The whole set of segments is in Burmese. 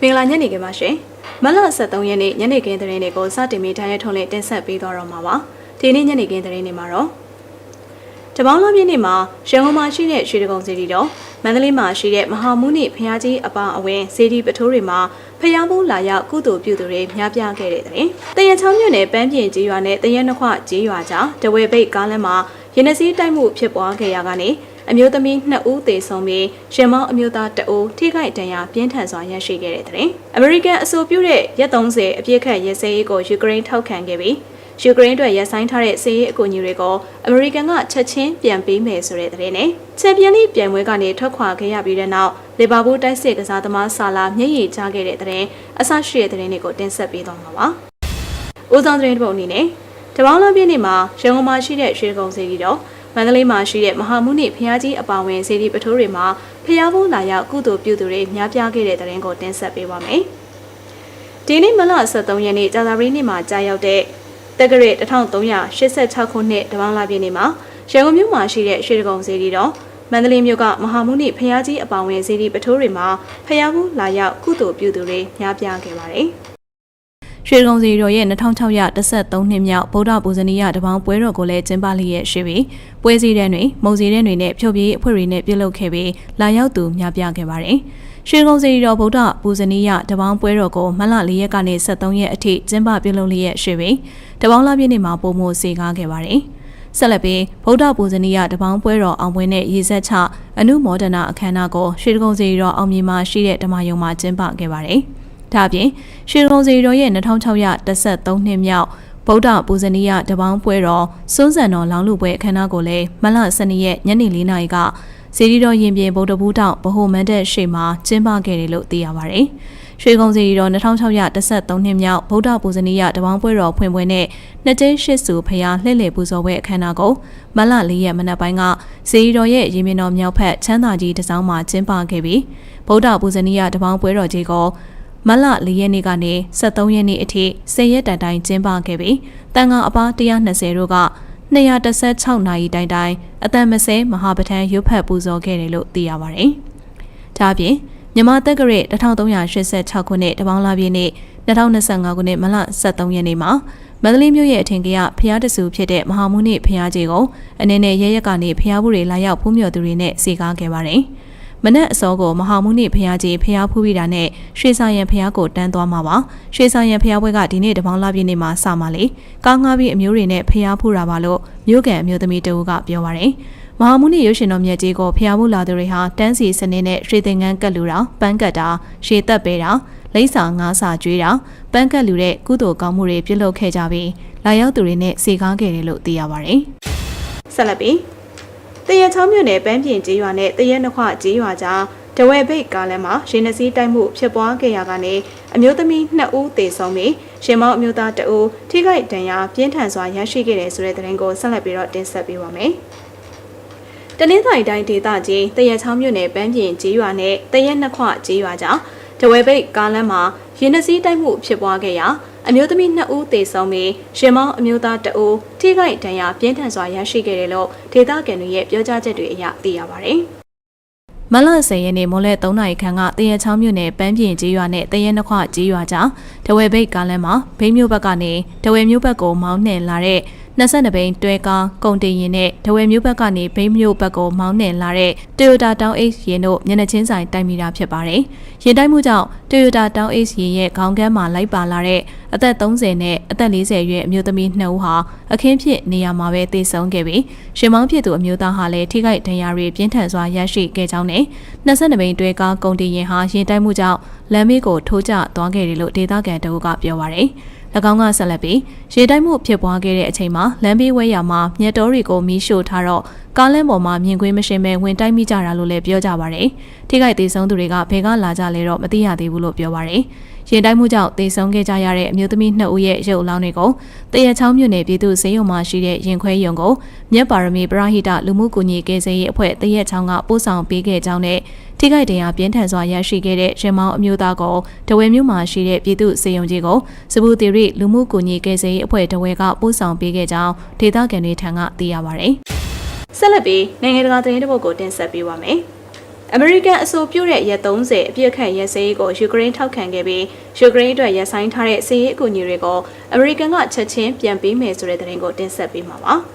မင်္ဂလာညနေခင်းပါရှင်မလ23ရက်နေ့ညနေခင်းသတင်းတွေကိုစတင်ပြီးတိုင်းရထုံးလင်းတင်ဆက်ပေးသွားတော့မှာပါဒီနေ့ညနေခင်းသတင်းတွေမှာတော့တပေါင်းလပြည့်နေ့မှာရန်ကုန်မှာရှိတဲ့ရွှေတကုံစီတီတော်မန္တလေးမှာရှိတဲ့မဟာမုနိဖျားကြီးအပါအဝင်စီတီပထိုးတွေမှာဖျားဘူးလာရောက်ကုသိုလ်ပြုသူတွေများပြားခဲ့တဲ့တဲ့တရချောင်းမြို့နယ်ပန်းပြင်ကြီးရွာနဲ့တရနှခွကြီးရွာကြားတဝဲပိတ်ကားလမ်းမှာရင်းနှစီးတိုက်မှုဖြစ်ပွားခဲ့ရကနေ အမျိုးသမီး2ဦးသေဆုံးပြီးရင်မောင်းအမျိုးသား2ဦးထိခိုက်ဒဏ်ရာပြင်းထန်စွာရရှိခဲ့တဲ့တဲ့အမေရိကန်အဆိုပြုတဲ့ရက်30အပြည့်ခတ်ရဲစဲရေးကိုယူကရိန်းထောက်ခံခဲ့ပြီးယူကရိန်းအတွက်ရပ်ဆိုင်းထားတဲ့စစ်ရေးအကူအညီတွေကိုအမေရိကန်ကချက်ချင်းပြန်ပေးမယ်ဆိုတဲ့သတင်းနဲ့ချန်ပီယံလိပြိုင်ပွဲကနေထွက်ခွာခဲ့ရပြီးတဲ့နောက်လီဗာပူးတိုက်စစ်ကစားသမားဆာလာမျက်ရည်ကျခဲ့တဲ့သတင်းအဆရှိတဲ့သတင်းတွေကိုတင်ဆက်ပေးသွားမှာပါ။ဦးဆောင်သတင်းတစ်ပုဒ်အနေနဲ့တပေါင်းလပြည့်နေ့မှာရန်ကုန်မှာရှိတဲ့ရွှေကုံစီကြီးတော့ မန္တလေးမှာရှိတဲ့မဟာမုနိဖျားကြီးအပါဝင်စေတီပထိုးတွေမှာဖျားဖို့လာရောက်ကုသိုလ်ပြုသူတွေများပြားခဲ့တဲ့သတင်းကိုတင်ဆက်ပေးပါမယ်။ဒီနေ့မလ23ရက်နေ့ကြာသပတေးနေ့မှာကြာရောက်တဲ့တက္ကရာ1386ခုနှစ်တပေါင်းလပြည့်နေ့မှာရန်ကုန်မြို့မှာရှိတဲ့ရွှေကုံစေတီတော်မန္တလေးမြို့ကမဟာမုနိဖျားကြီးအပါဝင်စေတီပထိုးတွေမှာဖျားဖို့လာရောက်ကုသိုလ်ပြုသူတွေများပြားခဲ့ပါတယ်။ ရွှေကုံစီတော်ရဲ့2613နှစ်မြောက်ဗုဒ္ဓပူဇနီယတပေါင်းပွဲတော်ကိုလည်းကျင်းပလျက်ရှိပြီးပွဲစည်းတဲ့တွင်မုံစည်းတဲ့တွင်နဲ့ဖြုတ်ပြေးအဖွဲ့တွေနဲ့ပြုလုပ်ခဲ့ပြီးလာရောက်သူများပြားခဲ့ပါတယ်။ရွှေကုံစီတော်ဗုဒ္ဓပူဇနီယတပေါင်းပွဲတော်ကိုမလ4ရက်ကနေ23ရက်အထိကျင်းပပြုလုပ်လျက်ရှိပြီးတပေါင်းလပြည့်နေ့မှာပုံမို့စေကားခဲ့ပါတယ်။ဆက်လက်ပြီးဗုဒ္ဓပူဇနီယတပေါင်းပွဲတော်အောင်ပွဲနဲ့ရေဆက်ချအနုမောဒနာအခမ်းအနားကိုရွှေကုံစီတော်အောင်မြေမှာရှိတဲ့ဓမ္မယုံမှာကျင်းပခဲ့ပါတယ်။ ဒါ့အပြင်ရွှေကုံစီတော်ရဲ့2613နှစ်မြောက်ဗုဒ္ဓပူဇနီယတပေါင်းပွဲတော်စွန်းစံတော်လောင်းလူပွဲအခမ်းအနားကိုလည်းမလ12ရက်ညနေ4နာရီကစီရီတော်ရင်ပြင်ဗုဒ္ဓဘူးတောင်ဗဟိုမန္တရှေ့မှာကျင်းပခဲ့တယ်လို့သိရပါဗျ။ရွှေကုံစီတော်2613နှစ်မြောက်ဗုဒ္ဓပူဇနီယတပေါင်းပွဲတော်ဖွင့်ပွဲနဲ့နှစ်ကျင်းရှစ်စုဖျားလှည့်လည်ပူဇော်ပွဲအခမ်းအနားကိုမလ4ရက်မနက်ပိုင်းကစီရီတော်ရဲ့ရင်ပြင်တော်မြောက်ဖက်ချမ်းသာကြီးတစောင်းမှာကျင်းပခဲ့ပြီးဗုဒ္ဓပူဇနီယတပေါင်းပွဲတော်ကြီးကို မလ၄ရက်နေ့ကနေ73ရက်နေ့အထိ10ရက်တိုင်တိုင်ကျင်းပခဲ့ပြီးတန်ခါအပါ120တို့က216နာရီတိုင်တိုင်အတန်မစဲမဟာပဋ္ဌာန်းရုပ်ဖတ်ပူဇော်ခဲ့တယ်လို့သိရပါတယ်။ဒါ့အပြင်မြန်မာတက္ကရာ1386ခုနှစ်တပေါင်းလာပြည့်နေ့2025ခုနှစ်မလ23ရက်နေ့မှာမန္တလေးမြို့ရဲ့အထင်ကရဖျားတဆူဖြစ်တဲ့မဟာမုနိဖျားကြီးကိုအနေနဲ့ရရက်ကနေဖျားဘူးတွေလာရောက်ဖူးမြော်သူတွေနဲ့စီကားခဲ့ပါတယ်။ မနက်အစောကိုမဟာမုနိဖျားကြီးဖျားဖူးပြီးတာနဲ့ရွှေစာရန်ဖျားကိုတန်းသွားမှာပါရွှေစာရန်ဖျားပွဲကဒီနေ့တပေါင်းလာပြည့်နေ့မှာစမှာလေကားငါးပြီးအမျိုးတွေနဲ့ဖျားဖူးတာပါလို့မြို့ကန်အမျိုးသမီးတဦးကပြောပါရယ်မဟာမုနိရုပ်ရှင်တော်မြတ်ကြီးကိုဖျားမှုလာသူတွေဟာတန်းစီစနစ်နဲ့ရွှေသင်္ကန်းကတ်လူတာပန်းကတ်တာရှေသက်ပေးတာလိမ့်စာငါးစာကျွေးတာပန်းကတ်လူတဲ့ကုသိုလ်ကောင်းမှုတွေပြုလုပ်ခဲ့ကြပြီးလာရောက်သူတွေနဲ့စေကားခဲ့တယ်လို့သိရပါတယ်ဆက်လက်ပြီး တရချောင်းမြို့နယ်ပန်းပြင်ကျေးရွာနဲ့တရနှခွကျေးရွာကြားတဝဲဘိတ်ကားလမ်းမှာရင်းနှစီးတိုက်မှုဖြစ်ပွားခဲ့ရကနေအမျိုးသမီး2ဦးသေဆုံးပြီးရှင်မောင်းအမျိုးသား2ဦးထိခိုက်ဒဏ်ရာပြင်းထန်စွာရရှိခဲ့တယ်ဆိုတဲ့သတင်းကိုဆက်လက်ပြီးတော့တင်ဆက်ပေးပါမယ်။တနင်္သာရီတိုင်းဒေသကြီးတရက်ချောင်းမြို့နယ်ပန်းပြင်ကျေးရွာနဲ့တရက်နှစ်ခွကျေးရွာကြားတဝဲဘိတ်ကားလမ်းမှာရင်းနှစီးတိုက်မှုဖြစ်ပွားခဲ့ရာ အမျိုးသမီး2ဦးသေဆုံးပြီးရှင်မောင်းအမျိုးသား2ဦးထိခိုက်ဒဏ်ရာပြင်းထန်စွာရရှိခဲ့တယ်လို့ဒေသခံတွေရဲ့ပြောကြားချက်တွေအရသိရပါတယ်။မလ10ရက်နေ့မိုးလဲ3နာရီခန့်ကတရချောင်းမြို့နယ်ပန်းပြင်ကြီးရွာနဲ့တရနှခွကြီးရွာကြားတဝဲဘိတ်ကားလမ်းမှာဘိန်းမြို့ဘက်ကနေတဝဲမြို့ဘက်ကိုမောင်းနှင်လာတဲ့ 22ဘိန်းတွဲကားကုန်တင်ရင်နဲ့တဝဲမြို့ဘက်ကနေဘိန်းမြို့ဘက်ကိုမောင်းနှင်လာတဲ့ Toyota Town Ace ရင်တို့မျက်နှာချင်းဆိုင်တိုက်မိတာဖြစ်ပါတယ်။ရင်တိုက်မှုကြောင့် Toyota Town Ace ရင်ရဲ့ခေါင်းကမ်းမှာလိုက်ပါလာတဲ့အသက်30နဲ့အသက်40ရွယ်အမျိုးသမီး2ဦးဟာအခင်းဖြစ်နေရာမှာပဲသေဆုံးခဲ့ပြီးရှင်မောင်းဖြစ်သူအမျိုးသားဟာလည်းထိခိုက်ဒဏ်ရာတွေပြင်းထန်စွာရရှိခဲ့ကြောင်းနဲ့22ဘိန်းတွဲကားကုန်တင်ရင်ဟာရင်တိုက်မှုကြောင့်လမ်းမေးကိုထိုးကျသွားခဲ့တယ်လို့ဒေသခံတအုပ်ကပြောပါရယ်။၎ င်းကဆက်လက်ပြီးရေတိုက်မှုဖြစ်ပွားခဲ့တဲ့အချိန်မှာလမ်းဘေးဝဲရမှာမြက်တော်တွေကိုမီးရှို့ထားတော့ကားလမ်းပေါ်မှာမြင်ကွင်းမရှင်ပဲဝင်တိုက်မိကြတာလို့လည်းပြောကြပါရယ်။ထိခိုက်သေးဆုံးသူတွေကဘယ်ကလာကြလဲတော့မသိရသေးဘူးလို့ပြောပါရယ်။ရင်တိုက်မှုကြောင့်သေဆုံးခဲ့ကြရတဲ့အမျိုးသမီး2ဦးရဲ့ရုပ်အလောင်းတွေကိုတရချောင်းမြို့နယ်ပြည်သူ့စေယုံမှာရှိတဲ့ရင်ခွဲရုံကိုမြက်ပါရမီပရဟိတလူမှုကူညီကယ်ဆယ်ရေးအဖွဲ့တရက်ချောင်းကပို့ဆောင်ပေးခဲ့ကြောင်းနဲ့ ထိခိုက်ဒဏ်ရာပြင်းထန်စွာရရှိခဲ့တဲ့ရင်မောင်းအမျိုးသားကိုတဝဲမြို့မှာရှိတဲ့ပြည်သူ့စေယုံကြီးကိုစပူတီရိလူမှုကူညီကယ်ဆယ်ရေးအဖွဲ့တဝဲကပို့ဆောင်ပေးခဲ့ကြောင်းဒေသခံတွေထံကသိရပါဗျ။ဆက်လက်ပြီးနိုင်ငံတကာသတင်းတစ်ပုဒ်ကိုတင်ဆက်ပေးပါမယ်။အမေရိကန်အဆိုပြုတဲ့ရက်30အပြည့်အခန့်ရက်စဲရေးကိုယူကရိန်းထောက်ခံခဲ့ပြီးယူကရိန်းအတွက်ရက်ဆိုင်ထားတဲ့စီးရေးအကူအညီတွေကိုအမေရိကန်ကချက်ချင်းပြန်ပေးမယ်ဆိုတဲ့သတင်းကိုတင်ဆက်ပေးမှာပါ။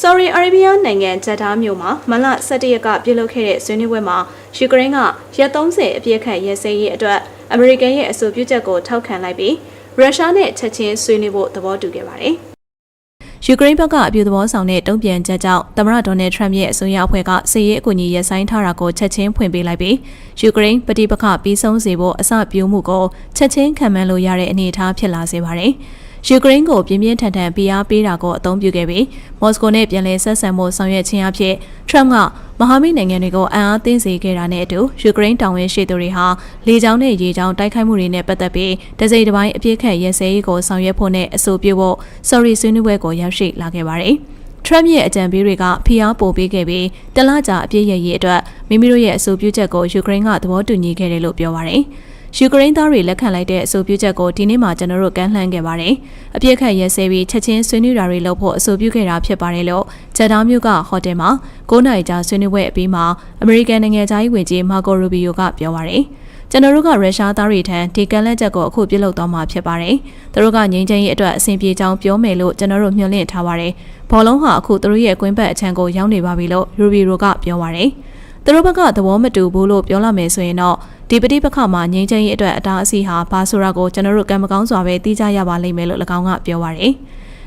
Saudi Arabia နိုင်ငံဂျက်ဒါမြို့မှာမလ17ရက်ကပြုလုပ်ခဲ့တဲ့ဆွေးနွေးပွဲမှာယူကရိန်းကရက်30အပြည့်အခန့်ရက်စဲရေးအတွက်အမေရိကန်ရဲ့အဆိုပြုချက်ကိုထောက်ခံလိုက်ပြီးရုရှားနဲ့ချက်ချင်းဆွေးနွေးဖို့သဘောတူခဲ့ပါတယ်။ယူကရိန်းဘက်ကအပြူသဘောဆောင်တဲ့တုံ့ပြန်ချက်ကြောင့်သမ္မတဒေါ်နယ်ထရမ့်ရဲ့အစိုးရအဖွဲ့ကစစ်ရေးအကူအညီရပ်ဆိုင်းထားတာကိုချက်ချင်းဖွင့်ပေးလိုက်ပြီးယူကရိန်းပဋိပက္ခပြီးဆုံးစေဖို့အစပြုမှုကိုချက်ချင်းခံမှန်းလို့ရတဲ့အနေအထားဖြစ်လာစေပါတယ်။ ယူကရိန်းကိုပြင်းပြင်းထန်ထန်ဖိအားပေးတာကိုအသုံးပြုခဲ့ပြီးမော်စကိုနဲ့ပြန်လည်ဆက်ဆံမှုဆောင်ရွက်ခြင်းအဖြစ်ထရမ့်ကမဟာမိတ်နိုင်ငံတွေကိုအံ့အားသင့်စေခဲ့တာနဲ့အတူယူကရိန်းတောင်ဝင်းရှိသူတွေဟာလေကြောင်းနဲ့ရေကြောင်းတိုက်ခိုက်မှုတွေနဲ့ပတ်သက်ပြီးတစိမ့်တစ်ပိုင်းအပြစ်ခတ်ရဲစဲရေးကိုဆောင်ရွက်ဖို့နဲ့အဆိုပြုဖို့ sorry ဆွေးနွေးပွဲကိုရောက်ရှိလာခဲ့ပါတယ်။ထရမ့်ရဲ့အကြံပေးတွေကဖိအားပိုပေးခဲ့ပြီးတလကြာအပြည့်ရရေးအတွက်မိမိတို့ရဲ့အဆိုပြုချက်ကိုယူကရိန်းကသဘောတူညီခဲ့တယ်လို့ပြောပါရယ်။ ယူကရိန်းသားတွေလက်ခံလိုက်တဲ့အဆိုပြုချက်ကိုဒီနေ့မှကျွန်တော်တို့ကမ်းလှမ်းခဲ့ပါတယ်။အပြစ်ခတ်ရဲစဲပြီးချက်ချင်းဆွေးနွေးတာတွေလုပ်ဖို့အဆိုပြုခဲ့တာဖြစ်ပါတယ်လို့ဂျက်တာမြို့ကဟိုတယ်မှာ9နိုင်ကြာဆွေးနွေးပွဲအပြီးမှာအမေရိကန်နိုင်ငံသားရေးဝန်ကြီးမာကိုရူဘီယိုကပြောပါရယ်။ကျွန်တော်တို့ကရုရှားသားတွေထံဒီကန်လက်ချက်ကိုအခုပြုလုပ်သွားမှာဖြစ်ပါတယ်။သူတို့ကငြိမ်းချမ်းရေးအတွက်အဆင်ပြေကြောင်းပြောမယ်လို့ကျွန်တော်တို့မျှော်လင့်ထားပါတယ်။ဘောလုံးဟာအခုသူတို့ရဲ့ကွင်းဘက်အချမ်းကိုရောက်နေပါပြီလို့ရူဘီရိုကပြောပါရယ်။သူတို့ဘက်ကသဘောမတူဘူးလို့ပြောလာမယ်ဆိုရင်တော့ ဒီပဋိပက္ခမှာငြိမ်းချမ်းရေးအတွက်အတားအဆီးဟာဘာဆိုတာကိုကျွန်တော်တို့ကံမကောင်းစွာပဲသိကြရပါလိမ့်မယ်လို့၎င်းကပြောပါရယ်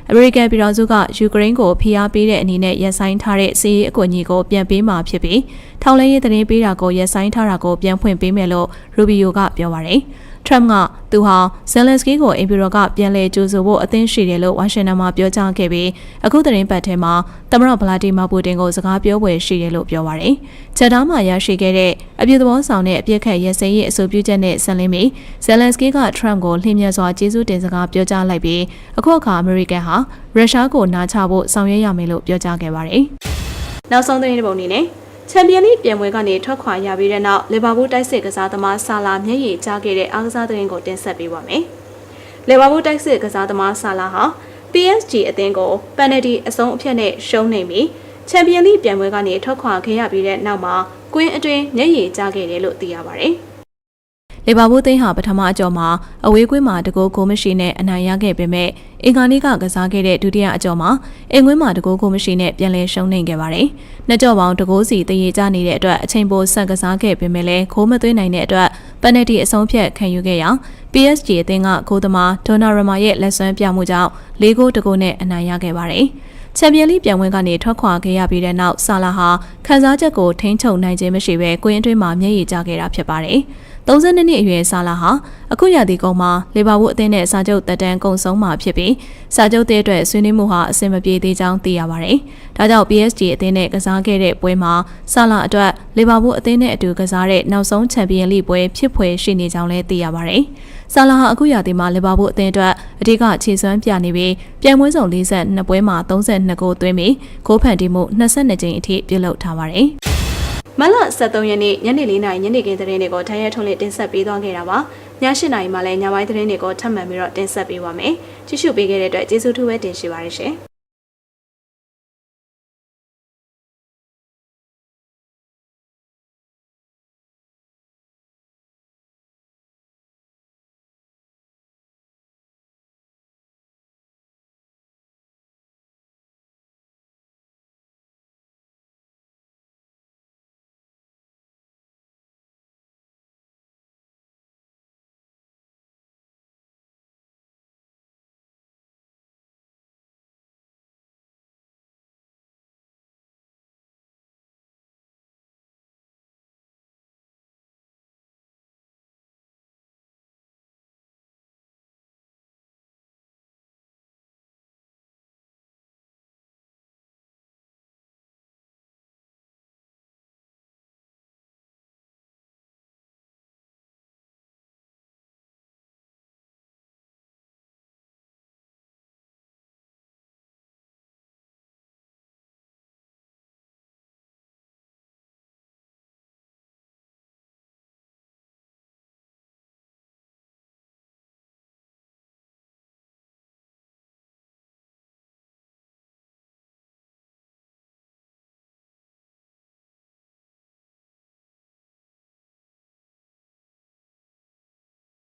အမေရိကန်ပြည်ထောင်စုကယူကရိန်းကိုဖိအားပေးတဲ့အနေနဲ့ရပ်ဆိုင်းထားတဲ့စီးရီးအကူအညီကိုပြန်ပေးမှာဖြစ်ပြီးထောင်လဲရေးသတင်းပေးတာကိုရပ်ဆိုင်းထားတာကိုပြန်ဖွင့်ပေးမယ်လို့ရူဘီယိုကပြောပါရယ် ထရမ့်ကသူဟာဇယ်လန်စကီကိုအင်ပီရိုကပြန်လည်ကြိုဆိုဖို့အသင့်ရှိတယ်လို့ဝါရှင်တန်မှာပြောကြားခဲ့ပြီးအခုသတင်းပတ်ထဲမှာသမ္မတဗလာဒီမာပူတင်ကိုစကားပြောပွဲရှိတယ်လို့ပြောပါရယ်။ချက်သားမှာရရှိခဲ့တဲ့အပြည့်သဘောဆောင်တဲ့အပြစ်ခတ်ရဲစဲရေးအဆိုပြုချက်နဲ့ဆက်လင်းပြီးဇယ်လန်စကီကထရမ့်ကိုလှည့်မြတ်စွာကျေးဇူးတင်စကားပြောကြားလိုက်ပြီးအခုအခါအမေရိကန်ဟာရုရှားကိုနာချဖို့ဆောင်ရွက်ရမယ်လို့ပြောကြားခဲ့ပါရယ်။နောက်ဆုံးသတင်းပုံအနေနဲ့ ချန်ပီယံလိပြန်ပွဲကနေထွက်ခွာရပြီးတဲ့နောက်လီဗာပူးတိုက်စစ်ကစားသမားဆာလာမျက်ရည်ကျခဲ့တဲ့အားကစားသတင်းကိုတင်ဆက်ပေးပါမယ်။လီဗာပူးတိုက်စစ်ကစားသမားဆာလာဟာ PSG အသင်းကိုပန်နယ်တီအဆုံးအဖြတ်နဲ့ရှုံးနေပြီးချန်ပီယံလိပြန်ပွဲကနေထွက်ခွာခဲ့ရပြီးတဲ့နောက်မှာကွင်းအတွင်းမျက်ရည်ကျခဲ့တယ်လို့သိရပါဗျ။ လီဗာပူးသင်းဟာပထမအကြော်မှာအဝေးကွင်းမှာတကိုးကိုမရှိနဲ့အနိုင်ရခဲ့ပေမဲ့အင်္ဂါနေ့ကကစားခဲ့တဲ့ဒုတိယအကြော်မှာအင်ကွင်းမှာတကိုးကိုမရှိနဲ့ပြန်လည်ရှုံးနိမ့်ခဲ့ပါတယ်။နှစ်ကြော်ပေါင်းတကိုးစီတရေကျနေတဲ့အတွက်အချိန်ပိုဆက်ကစားခဲ့ပေမဲ့လည်းခိုးမသွင်းနိုင်တဲ့အတွက်ပန်နယ်တီအဆုံးဖြတ်ခံယူခဲ့ရာ PSG အသင်းကဂိုးသမားဒိုနာရမာရဲ့လက်စွမ်းပြမှုကြောင့်၄ဂိုးတကိုးနဲ့အနိုင်ရခဲ့ပါတယ်။ချန်ပီယံလိပြန်ဝင်ကနေထွက်ခွာခဲ့ရပြီးတဲ့နောက်ဆာလာဟာခန်းစားချက်ကိုထိန်းချုပ်နိုင်ခြင်းမရှိဘဲကွင်းအတွင်းမှာမျက်ရည်ကျခဲ့တာဖြစ်ပါတယ်။ 32နှစ်အရွယ်ဆာလာဟာအခုရာသီကုန်မှာလီဗာပူးအသင်းနဲ့စာချုပ်တက်တန်းကုန်ဆုံးမှာဖြစ်ပြီးစာချုပ်တဲ့အတွက်ဆွေးနွေးမှုဟာအဆင်မပြေသေးကြောင်းသိရပါတယ်။ဒါကြောင့် PSG အသင်းနဲ့ကစားခဲ့တဲ့ပွဲမှာဆာလာအတွက်လီဗာပူးအသင်းနဲ့အတူကစားတဲ့နောက်ဆုံးချန်ပီယံလိပွဲဖြစ်ဖွယ်ရှိနေကြောင်းလည်းသိရပါတယ်။ဆာလာဟာအခုရာသီမှာလီဗာပူးအသင်းအတွက်အဓိကခြေစွမ်းပြနေပြီးပြိုင်ပွဲစုံ42ပွဲမှာ32ဂိုးသွင်းပြီးဂိုးဖန်တီးမှု22ကြိမ်အထိပြုလုပ်ထားပါတယ်။ မလ23ရက်နေ့ညနေ4:00နာရီညနေခင်းသတင်းတွေကိုတိုင်းရထုံးလေးတင်ဆက်ပေးသွားခဲ့တာပါည7:00နာရီမှလည်းညပိုင်းသတင်းတွေကိုထပ်မံပြီးတော့တင်ဆက်ပေးပါမယ်ကြည့်ရှုပေးခဲ့တဲ့အတွက်ကျေးဇူးထူးပဲတင်ရှိပါရရှင်